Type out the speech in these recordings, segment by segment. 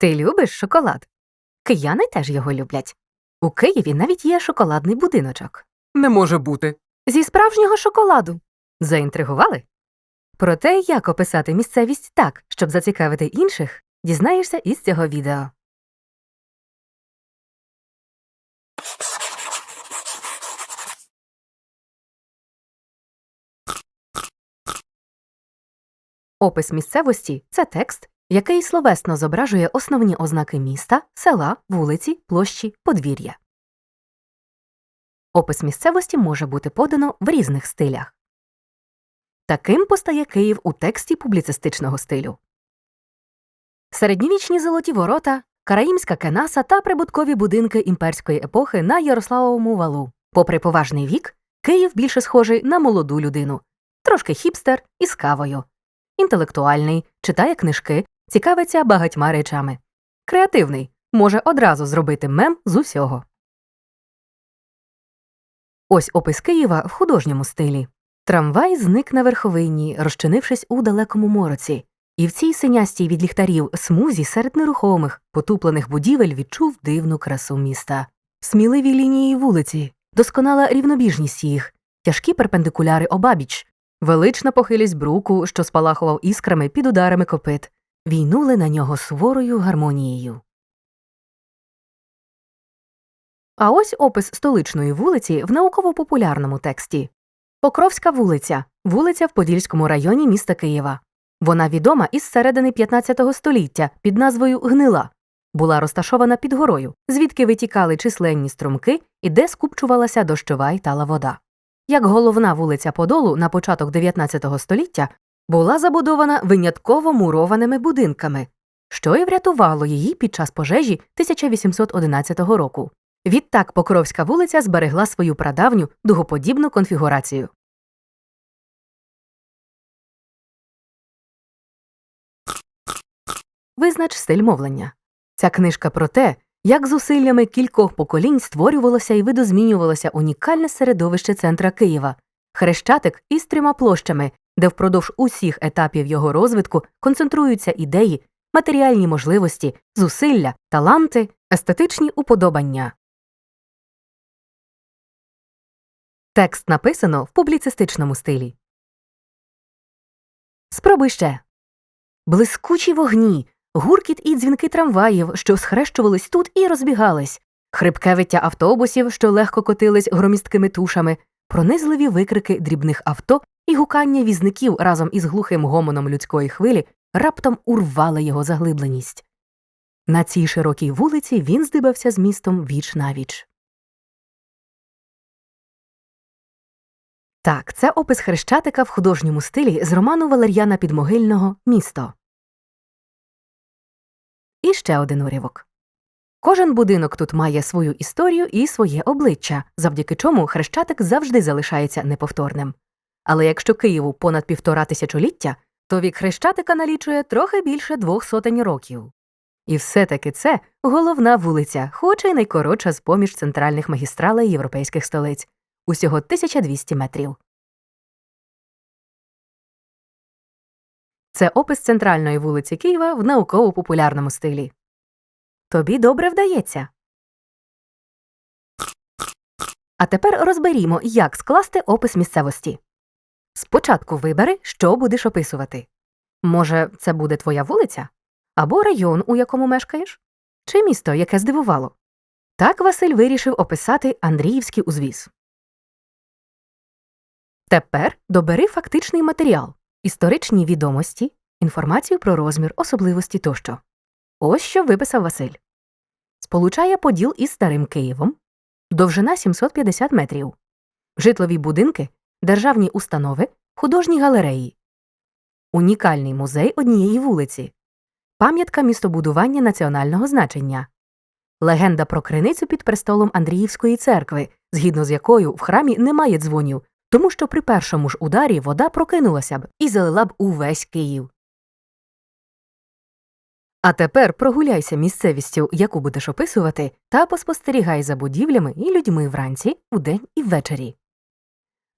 Ти любиш шоколад? Кияни теж його люблять. У Києві навіть є шоколадний будиночок. Не може бути. Зі справжнього шоколаду. Заінтригували? Про те, як описати місцевість так, щоб зацікавити інших, дізнаєшся із цього відео. Опис місцевості це текст, який словесно зображує основні ознаки міста, села, вулиці, площі, подвір'я. Опис місцевості може бути подано в різних стилях. Таким постає Київ у тексті публіцистичного стилю. Середньовічні золоті ворота, караїмська кенаса та прибуткові будинки імперської епохи на Ярославовому валу. Попри поважний вік, Київ більше схожий на молоду людину, трошки хіпстер із кавою. Інтелектуальний, читає книжки, цікавиться багатьма речами. Креативний, може одразу зробити мем з усього. Ось опис Києва в художньому стилі. Трамвай зник на верховині, розчинившись у далекому мороці, і в цій синястій від ліхтарів смузі серед нерухомих, потуплених будівель відчув дивну красу міста. Сміливі лінії вулиці, досконала рівнобіжність їх, тяжкі перпендикуляри обабіч, велична похилість бруку, що спалахував іскрами під ударами копит, війнули на нього суворою гармонією. А ось опис столичної вулиці в науково-популярному тексті. Покровська вулиця вулиця в Подільському районі міста Києва. Вона відома із середини 15 століття під назвою Гнила. Була розташована під горою, звідки витікали численні струмки і де скупчувалася дощова й тала вода. Як головна вулиця Подолу на початок 19 століття була забудована винятково мурованими будинками, що й врятувало її під час пожежі 1811 року. Відтак Покровська вулиця зберегла свою прадавню дугоподібну конфігурацію. Визнач стиль мовлення. Ця книжка про те, як зусиллями кількох поколінь створювалося і видозмінювалося унікальне середовище центра Києва, хрещатик із трьома площами, де впродовж усіх етапів його розвитку концентруються ідеї, матеріальні можливості, зусилля, таланти, естетичні уподобання. Текст написано в публіцистичному стилі. Спробуй ще. Блискучі вогні, гуркіт і дзвінки трамваїв, що схрещувались тут і розбігались, хрипке виття автобусів, що легко котились громісткими тушами, пронизливі викрики дрібних авто і гукання візників разом із глухим гомоном людської хвилі раптом урвали його заглибленість. На цій широкій вулиці він здибався з містом віч навіч. Так, це опис хрещатика в художньому стилі з роману Валер'яна Підмогильного Місто. І ще один уривок. Кожен будинок тут має свою історію і своє обличчя, завдяки чому хрещатик завжди залишається неповторним. Але якщо Києву понад півтора тисячоліття, то вік хрещатика налічує трохи більше двох сотень років. І все таки це головна вулиця, хоч і найкоротша з поміж центральних магістралей європейських столиць усього 1200 метрів. Це опис центральної вулиці Києва в науково-популярному стилі. Тобі добре вдається. А тепер розберімо, як скласти опис місцевості. Спочатку вибери, що будеш описувати. Може, це буде твоя вулиця? Або район, у якому мешкаєш? Чи місто, яке здивувало? Так Василь вирішив описати Андріївський узвіз. Тепер добери фактичний матеріал, історичні відомості, інформацію про розмір, особливості тощо. Ось що виписав Василь. Сполучає Поділ із Старим Києвом, довжина 750 метрів, житлові будинки, державні установи, художні галереї, унікальний музей однієї вулиці, пам'ятка містобудування національного значення, легенда про криницю під престолом Андріївської церкви, згідно з якою в храмі немає дзвонів, тому що при першому ж ударі вода прокинулася б і залила б увесь Київ. А тепер прогуляйся місцевістю, яку будеш описувати, та поспостерігай за будівлями і людьми вранці, удень і ввечері.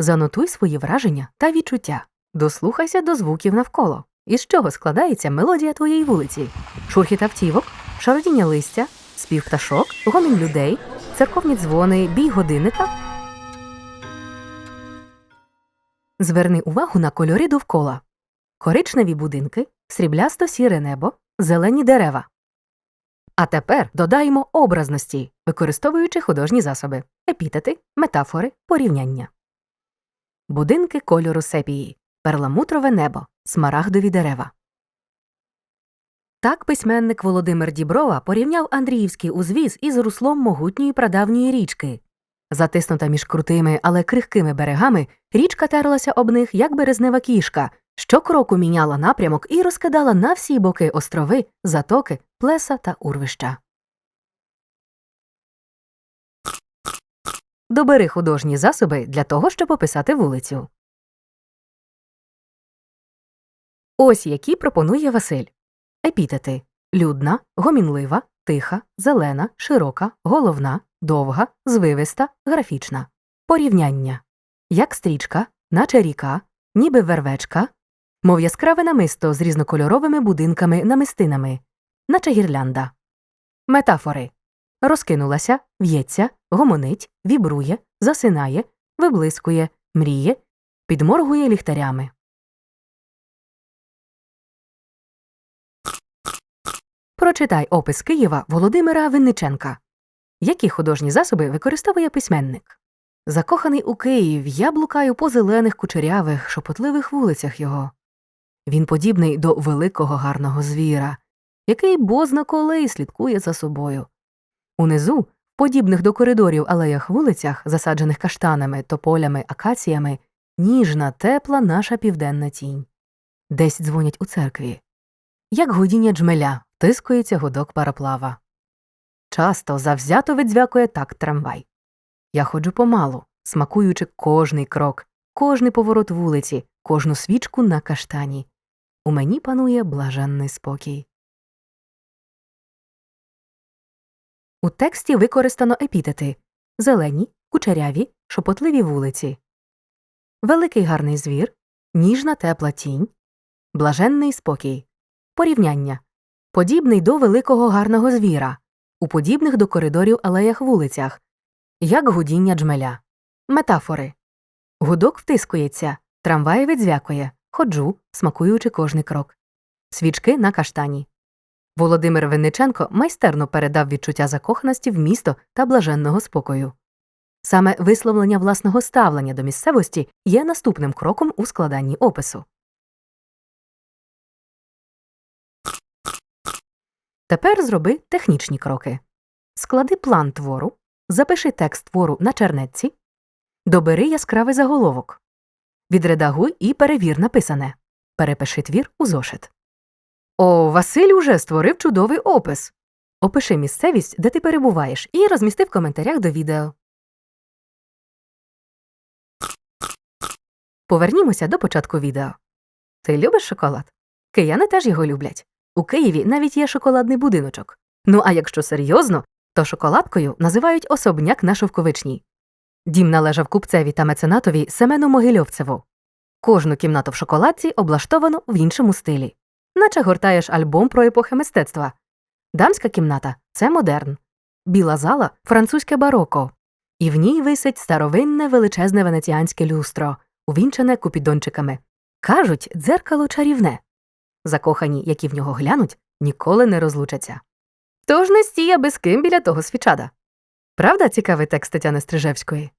Занотуй свої враження та відчуття, дослухайся до звуків навколо. Із чого складається мелодія твоєї вулиці? Шурхіт автівок, шародіння листя, спів пташок, гомін людей, церковні дзвони, бій годинника. Зверни увагу на кольори довкола: коричневі будинки, сріблясто сіре небо, зелені дерева. А тепер додаємо образності, використовуючи художні засоби, епітети, метафори, порівняння. Будинки кольору сепії, перламутрове небо, смарагдові дерева. Так письменник Володимир Діброва порівняв Андріївський узвіз із руслом могутньої прадавньої річки. Затиснута між крутими, але крихкими берегами, річка терлася об них, як березнева кішка, щокроку міняла напрямок і розкидала на всі боки острови, затоки, плеса та урвища. Добери художні засоби для того, щоб описати вулицю. Ось які пропонує Василь. Епітети людна, гомінлива, тиха, зелена, широка, головна, довга, звивиста, графічна. Порівняння як стрічка, наче ріка, ніби вервечка, мов яскраве намисто з різнокольоровими будинками намистинами, наче гірлянда. Метафори розкинулася, в'ється, гомонить, вібрує, засинає, виблискує, мріє, підморгує ліхтарями. Прочитай опис Києва Володимира Винниченка. Які художні засоби використовує письменник? Закоханий у Київ, я блукаю по зелених кучерявих, шепотливих вулицях його. Він подібний до великого гарного звіра, який бозна колей слідкує за собою. Унизу, в подібних до коридорів алеях вулицях, засаджених каштанами, тополями, акаціями, ніжна, тепла наша південна тінь. Десь дзвонять у церкві. Як годіння джмеля, тискується гудок пароплава. Часто завзято видзвякує так трамвай. Я ходжу помалу, смакуючи кожний крок, кожний поворот вулиці, кожну свічку на каштані. У мені панує блаженний спокій. У тексті використано епітети зелені, кучеряві, шепотливі вулиці, великий гарний звір, ніжна тепла тінь, блаженний спокій, порівняння, подібний до великого гарного звіра, у подібних до коридорів алеях вулицях, як гудіння джмеля, метафори. Гудок втискується, трамвай відзвякує, ходжу, смакуючи кожний крок. Свічки на каштані. Володимир Винниченко майстерно передав відчуття закоханості в місто та блаженного спокою. Саме висловлення власного ставлення до місцевості є наступним кроком у складанні опису. Тепер зроби технічні кроки. Склади план твору, запиши текст твору на чернетці, добери яскравий заголовок, відредагуй і перевір написане. Перепиши твір у зошит. О, Василь уже створив чудовий опис. Опиши місцевість, де ти перебуваєш, і розмісти в коментарях до відео. Повернімося до початку відео. Ти любиш шоколад? Кияни теж його люблять. У Києві навіть є шоколадний будиночок. Ну а якщо серйозно, то шоколадкою називають особняк на Шовковичній. Дім належав купцеві та меценатові Семену Могильовцеву. Кожну кімнату в шоколадці облаштовано в іншому стилі, наче гортаєш альбом про епохи мистецтва. Дамська кімната це модерн, біла зала французьке бароко, і в ній висить старовинне величезне венеціанське люстро, увінчене купідончиками. Кажуть, дзеркало чарівне. Закохані, які в нього глянуть, ніколи не розлучаться. Тож не стій аби з ким біля того свічада. Правда, цікавий текст Тетяни Стрижевської?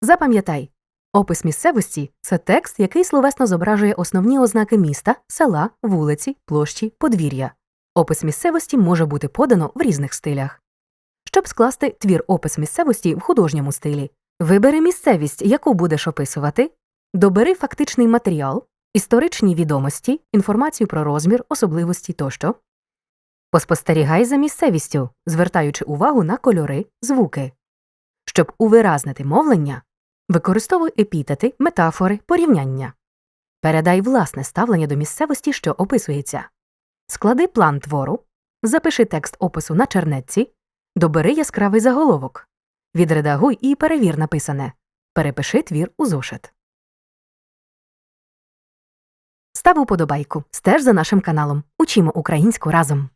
Запам'ятай, опис місцевості це текст, який словесно зображує основні ознаки міста, села, вулиці, площі, подвір'я. Опис місцевості може бути подано в різних стилях. Щоб скласти твір опис місцевості в художньому стилі, вибери місцевість, яку будеш описувати, добери фактичний матеріал, історичні відомості, інформацію про розмір, особливості тощо. Поспостерігай за місцевістю, звертаючи увагу на кольори, звуки. Щоб увиразнити мовлення, використовуй епітети, метафори, порівняння. Передай власне ставлення до місцевості, що описується. Склади план твору, запиши текст опису на чернетці, добери яскравий заголовок, відредагуй і перевір написане. Перепиши твір у зошит. Став уподобайку, стеж за нашим каналом. Учімо українську разом.